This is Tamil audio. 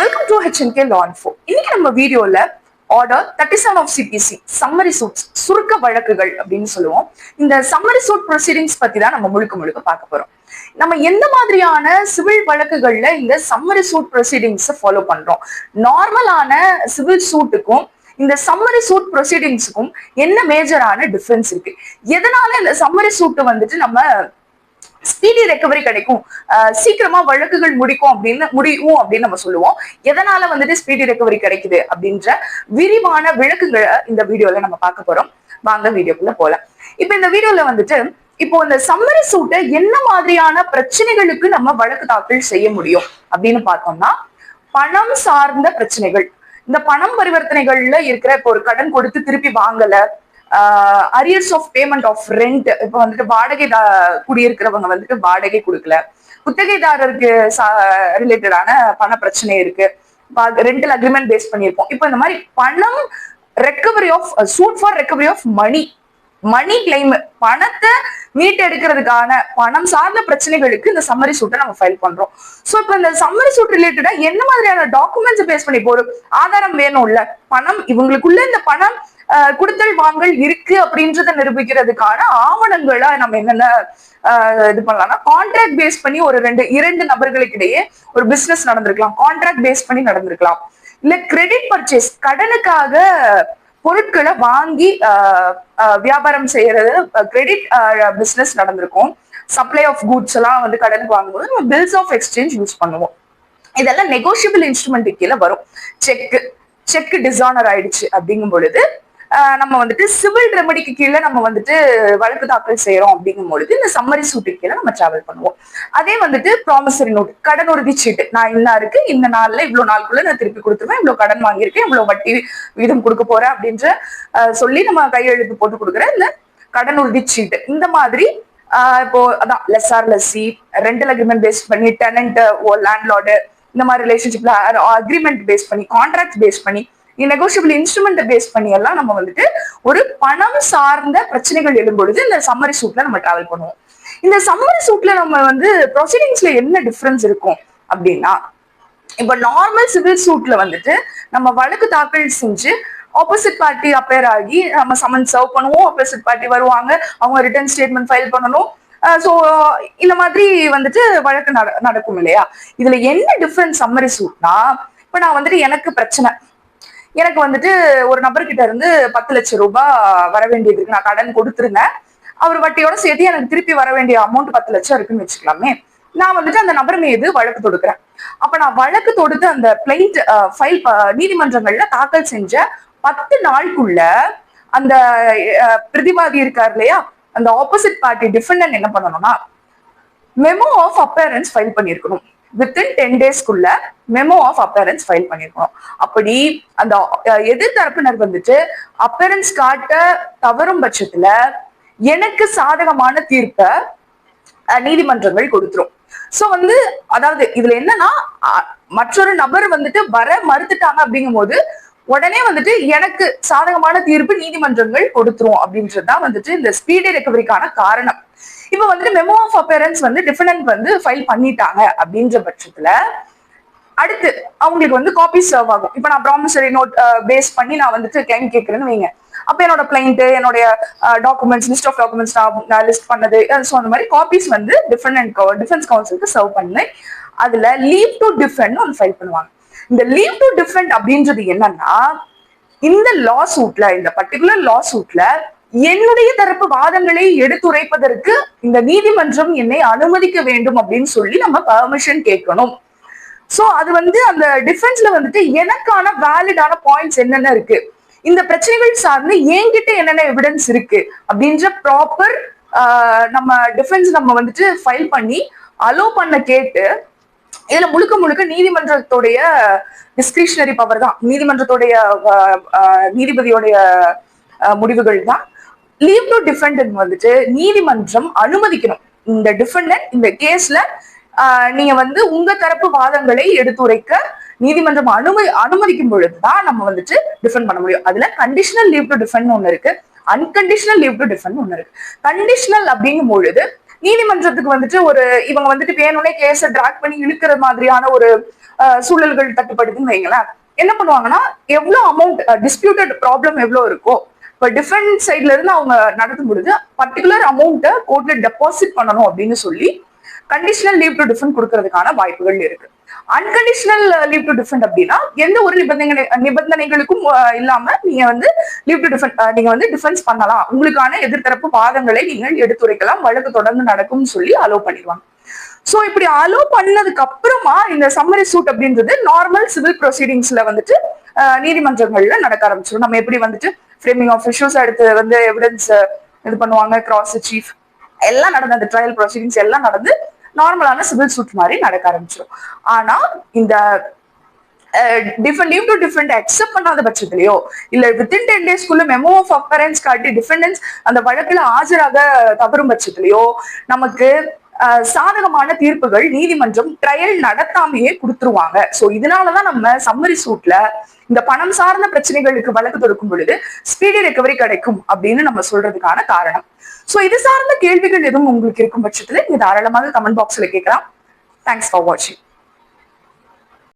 Welcome to HNK law info இன்னைக்கு நம்ம வீடியோல order thirty seven of CPC summary suits சுருக்க வழக்குகள் அப்படின்னு சொல்லுவோம். இந்த சம்மரி சூட் ப்ரொசீடிங்ஸ் பத்தி தான் நம்ம முழுக்க முழுக்க பார்க்க போறோம். நம்ம எந்த மாதிரியான சிவில் வழக்குகள்ல இந்த சம்மரி சூட் ப்ரொசீடிங்ஸ் ஃபாலோ பண்றோம்? நார்மலான சிவில் சூட்டுக்கும் இந்த சம்மரி சூட் ப்ரொசீடிங்ஸுக்கும் என்ன மேஜரான டிஃபரன்ஸ் இருக்கு? எதனால இந்த சம்மரி சூட்டு வந்துட்டு நம்ம ஸ்பீடி ரெக்கவரி கிடைக்கும். சீக்கிரமா வழக்குகள் முடிக்கும் அப்படின்னு முடியும் அப்படின்னு நம்ம சொல்லுவோம். எதனால வந்துட்டு ஸ்பீடி ரெக்கவரி கிடைக்குது அப்படின்ற விரிவான விளக்குகளை இந்த வீடியோல நம்ம பார்க்க போறோம். வாங்க வீடியோக்குள்ள போலாம். இப்ப இந்த வீடியோல வந்துட்டு இப்போ இந்த சம்மரி சூட்டை என்ன மாதிரியான பிரச்சனைகளுக்கு நம்ம வழக்கு தாக்கல் செய்ய முடியும் அப்படின்னு பார்த்தோம்னா பணம் சார்ந்த பிரச்சனைகள். இந்த பணம் பரிவர்த்தனைகள்ல இருக்கிற இப்போ ஒரு கடன் கொடுத்து திருப்பி வாங்கல arrears of payment of rent இப்போ வந்துட்டு வாடகை குடியிருக்கிறவங்க வந்துட்டு வாடகை கொடுக்கல. குத்தகைதாரருக்கு ரிலேட்டடான பண பிரச்சனை இருக்கு. ரெண்டல் அக்ரிமெண்ட் பேஸ் பண்ணியிருப்போம். இப்போ இந்த மாதிரி பணம் recovery of suit for recovery of money money claim பணத்தை மீட்டெடுக்கிறதுக்கான பணம் சார்ந்த பிரச்சனைகளுக்கு இந்த சம்மரி சூட்டை நம்ம ஃபைல் பண்றோம். ஸோ இப்போ இந்த சம்மரி சூட் ரிலேட்டடா என்ன மாதிரியான டாக்குமெண்ட்ஸ் பேஸ் பண்ணி போறோம் ஆதாரம் வேணும்ல. பணம் இவங்களுக்குள்ள இந்த பணம் குடுத்தல் வாங்கல் இருக்கு அப்படின்றத நிரூபிக்கிறதுக்கான ஆவணங்களா நம்ம என்னென்ன இது பண்ணலாம்னா கான்ட்ராக்ட் பேஸ் பண்ணி ஒரு ரெண்டு இரண்டு நபர்களுக்கிடையே ஒரு பிசினஸ் நடந்திருக்கலாம். கான்ட்ராக்ட் பேஸ் பண்ணி நடந்திருக்கலாம். இல்ல கிரெடிட் பர்ச்சேஸ் கடனுக்காக பொருட்களை வாங்கி ஆஹ், ஆஹ், வியாபாரம் செய்யறது கிரெடிட் பிசினஸ் நடந்திருக்கும். சப்ளை ஆஃப் கூட்ஸ் எல்லாம் வந்து கடனுக்கு வாங்கும்போது நம்ம பில்ஸ் ஆஃப் எக்ஸ்சேஞ்ச் யூஸ் பண்ணுவோம். இதெல்லாம் நெகோஷியபிள் இன்ஸ்ட்ருமெண்ட் கீழே வரும். செக் செக் டிசானர் ஆயிடுச்சு அப்படிங்கும் பொழுது நம்ம வந்துட்டு சிவில் ரெமடிக்கு கீழே நம்ம வந்துட்டு வழக்கு தாக்கல் செய்யறோம் அப்படிங்கும் பொழுது இந்த சம்மரி சூட்டு கீழே நம்ம டிராவல் பண்ணுவோம். அதே வந்துட்டு ப்ராமிசரி நோட் கடன் உறுதி சீட்டு நான் இந்த இருக்கு? இந்த நாள்ல இவ்வளவு நாளுக்குள்ள நான் திருப்பி கொடுத்துருவேன். இவ்வளவு கடன் வாங்கியிருக்கேன். இவ்வளவு வட்டி விகிதம் கொடுக்க போறேன் அப்படின்ற சொல்லி நம்ம கையெழுத்து போட்டு கொடுக்குறேன் இல்ல கடன் உறுதி சீட்டு இந்த மாதிரி இப்போ அதான் lessor lessee rental agreement base பண்ணி டெனண்ட் லேண்ட்லார்டு இந்த மாதிரி ரிலேஷன்ஷிப்ல அக்ரிமெண்ட் பேஸ் பண்ணி கான்ட்ராக்ட் பேஸ் பண்ணி நெகோஷியபிள் இன்ஸ்ட்ருமெண்ட் பேஸ் பண்ணி எல்லாம் நம்ம வந்துட்டு ஒரு பணம் சார்ந்த பிரச்சனைகள் எழும்பொழுது இந்த சம்மரி சூட்ல நம்ம டிராவல் பண்ணுவோம். இந்த சம்மரி சூட்ல நம்ம வந்து ப்ரொசீடிங்ஸ்ல என்ன டிஃபரன்ஸ் இருக்கும் அப்படின்னா இப்ப நார்மல் சிவில் சூட்ல வந்துட்டு நம்ம வழக்கு தாக்கல் செஞ்சு ஆப்போசிட் பார்ட்டி அப்பேர் ஆகி நம்ம சமன் சர்வ் பண்ணுவோம் ஆப்போசிட் பார்ட்டி வருவாங்க அவங்க ரிட்டர்ன் ஸ்டேட்மெண்ட் ஃபைல் பண்ணணும். ஸோ இந்த மாதிரி வந்துட்டு வழக்கு நட நடக்கும் இல்லையா? இதுல என்ன டிஃபரன்ஸ் சம்மரி சூட்னா இப்ப நான் வந்துட்டு எனக்கு பிரச்சனை. எனக்கு வந்துட்டு ஒரு நபர்கிட்ட இருந்து பத்து லட்சம் ரூபாய் வர வேண்டியது இருக்கு. நான் கடன் கொடுத்துருந்தேன். அவர் வட்டியோட சேர்த்து எனக்கு திருப்பி வர வேண்டிய அமௌண்ட் பத்து லட்சம் இருக்குன்னு வச்சுக்கலாமே. நான் வந்துட்டு அந்த நபர் மீது வழக்கு தொடுக்கிறேன். அப்ப நான் வழக்கு தொடுத்து அந்த பிளைண்ட் ஃபைல் நீதிமன்றங்கள்ல தாக்கல் செஞ்ச பத்து நாளுக்குள்ள அந்த பிரதிவாதி இருக்கார் இல்லையா? அந்த ஆப்போசிட் பார்ட்டி டிஃபெண்டன்ட் என்ன பண்ணணும்னா மெமோ ஆஃப் அப்பேரன்ஸ் ஃபைல் பண்ணியிருக்கணும். வித்தின் டென் டேஸ்க்குள்ள மெமோ ஆஃப் அப்பேரன்ஸ் ஃபைல் பண்ணிருக்கணும் அப்படி அந்த எதிர்த்தரப்பினர் வந்துட்டு அப்பேரன்ஸ் காட்ட தவறும் பட்சத்துல எனக்கு சாதகமான தீர்ப்பை நீதிமன்றங்கள் கொடுத்துரும். சோ வந்து அதாவது இதுல என்னன்னா மற்றொரு நபர் வந்துட்டு வர மறுத்துட்டாங்க அப்படிங்கும்போது உடனே வந்துட்டு எனக்கு சாதகமான தீர்ப்பு நீதிமன்றங்கள் கொடுத்துரும் அப்படின்றதுதான் வந்துட்டு இந்த ஸ்பீடி ரெக்கவரிக்கான காரணம். இப்ப வந்துட்டு மெமோ ஆஃப் அப்பேரன்ஸ் வந்து டிஃபனன்ட் வந்து ஃபைல் பண்ணிட்டாங்க அப்படின்ற பட்சத்துல அடுத்து அவங்களுக்கு வந்து காப்பி சர்வ் ஆகும். இப்போ நான் ப்ராமிசரி நோட் பேஸ் பண்ணி நான் வந்துட்டு கிளைம் கேட்கறேன்னு வைங்க. அப்போ என்னோட கிளைண்ட் என்னுடைய டாக்குமெண்ட்ஸ் லிஸ்ட் ஆஃப் டாக்குமெண்ட்ஸ் நான் லிஸ்ட் பண்ணது ஸோ அந்த மாதிரி காப்பீஸ் வந்து டிஃபரெண்ட் டிஃபென்ஸ் கவுன்சிலுக்கு சர்வ் பண்ணி அதுல லீவ் டு டிஃபரெண்ட் ஒன்று ஃபைல் பண்ணுவாங்க. இந்த லீவ் டு டிஃபரெண்ட் அப்படின்றது என்னன்னா இந்த லா சூட்ல இந்த பர்டிகுலர் லா சூட்ல என்னுடைய தரப்பு வாதங்களை எடுத்துரைப்பதற்கு இந்த நீதிமன்றம் என்னை அனுமதிக்க வேண்டும் அப்படின்னு சொல்லி நம்ம பர்மிஷன் கேட்கணும். சோ அது வந்து அந்த டிஃபென்ஸ்ல வந்துட்டு எனக்கான வேலிடான பாயிண்ட்ஸ் என்னென்ன இருக்கு? இந்த பிரச்சனைகள் சார்ந்து என்கிட்ட என்னென்ன எவிடன்ஸ் இருக்கு? அப்படின்ற ப்ராப்பர் நம்ம டிஃபென்ஸ் நம்ம வந்துட்டு ஃபைல் பண்ணி அலோ பண்ண கேட்டு இதுல முழுக்க முழுக்க நீதிமன்றத்துடைய டிஸ்கிரிஷனரி பவர் தான். நீதிமன்றத்துடைய நீதிபதியோடைய அஹ், முடிவுகள் தான். லீவ் டு டிஃபெண்டன்ட் வந்துட்டு நீதிமன்றம் அனுமதிக்கணும். இந்த டிஃபெண்டன்ட் இந்த கேஸ்ல நீங்க வந்து உங்க தரப்பு வாதங்களை எடுத்துரைக்க நீதிமன்றம் அனுமதி அனுமதிக்கும் பொழுதுதான் நம்ம வந்துட்டு டிஃபெண்ட் பண்ண முடியும். அதுல கண்டிஷனல் லீவ் டு டிஃபெண்ட் ஒன்னு இருக்கு. அன்கண்டிஷனல் லீவ் டு டிஃபெண்ட் ஒன்னு இருக்கு. கண்டிஷனல் அப்படிங்கும் பொழுது நீதிமன்றத்துக்கு வந்துட்டு ஒரு இவங்க வந்துட்டு வேணும்னே கேஸ டிராக் பண்ணி இழுக்கிற மாதிரியான ஒரு சூழல்கள் தட்டுப்படுதுன்னு வைங்களேன். என்ன பண்ணுவாங்கன்னா எவ்வளவு அமௌண்ட் டிஸ்பியூட்டட் ப்ராப்ளம் எவ்வளவு இருக்கோ இப்போ டிஃபரெண்ட் சைட்ல இருந்து அவங்க நடத்தும் பொழுது பர்டிகுலர் அமௌண்ட்டை கோர்ட்ல டெபாசிட் பண்ணணும் அப்படின்னு சொல்லி கண்டிஷனல் லீவ் டு டிஃபெண்ட் கொடுக்கறதுக்கான வாய்ப்புகள் இருக்கு. அன்கண்டிஷனல் லீவ் டு டிஃபெண்ட் அப்படின்னா எந்த ஒரு நிபந்தனை நிபந்தனைகளுக்கும் இல்லாம நீங்க வந்து லீவ் டு டிஃபெண்ட் நீங்க வந்து டிஃபென்ஸ் பண்ணலாம். உங்களுக்கான எதிர்த்தரப்பு வாதங்களை நீங்கள் எடுத்துரைக்கலாம். வழக்கு தொடர்ந்து நடக்கும்னு சொல்லி அலோவ் பண்ணிடுவாங்க. சோ இப்படி அலோவ் பண்ணதுக்கு அப்புறமா இந்த சம்மரி சூட் அப்படின்றது நார்மல் சிவில் ப்ரொசீடிங்ஸ்ல வந்துட்டு நீதிமன்றங்கள்ல நடக்க ஆரம்பிச்சிடும் நம்ம எப்படி வந்துட்டு ஃப்ரேமிங் ஆஃப் இஷ்யூஸ் அடுத்து வந்து எவிடன்ஸ் இது பண்ணுவாங்க கிராஸ் சீஃப் எல்லாம் நடந்த அந்த ட்ரையல் ப்ரொசீடிங்ஸ் எல்லாம் நடந்து நார்மலான சிவில் சூட் மாதிரி நடக்க ஆரம்பிச்சிடும் ஆனா இந்த different leave to different accept பண்ணாத பட்சத்திலேயோ இல்ல வித்தின் டென் டேஸ்க்குள்ள மெமோ ஆஃப் அப்பரன்ஸ் காட்டி டிஃபெண்டன்ஸ் அந்த வழக்குல ஆஜராக தவறும் பட்சத்திலேயோ நமக்கு சாதகமான தீர்ப்புகள் நீதிமன்றம் ட்ரையல் நடத்தாமையே கொடுத்துருவாங்க. சோ இதனாலதான் நம்ம சம்மரி சூட்ல இந்த பணம் சார்ந்த பிரச்சனைகளுக்கு வழக்கு தொடுக்கும் பொழுது ஸ்பீடி ரெக்கவரி கிடைக்கும் அப்படின்னு நம்ம சொல்றதுக்கான காரணம். சோ இது சார்ந்த கேள்விகள் எதுவும் உங்களுக்கு இருக்கும் பட்சத்துல நீங்க தாராளமாக கமெண்ட் பாக்ஸ்ல கேட்கலாம். தேங்க்ஸ் ஃபார் வாட்சிங்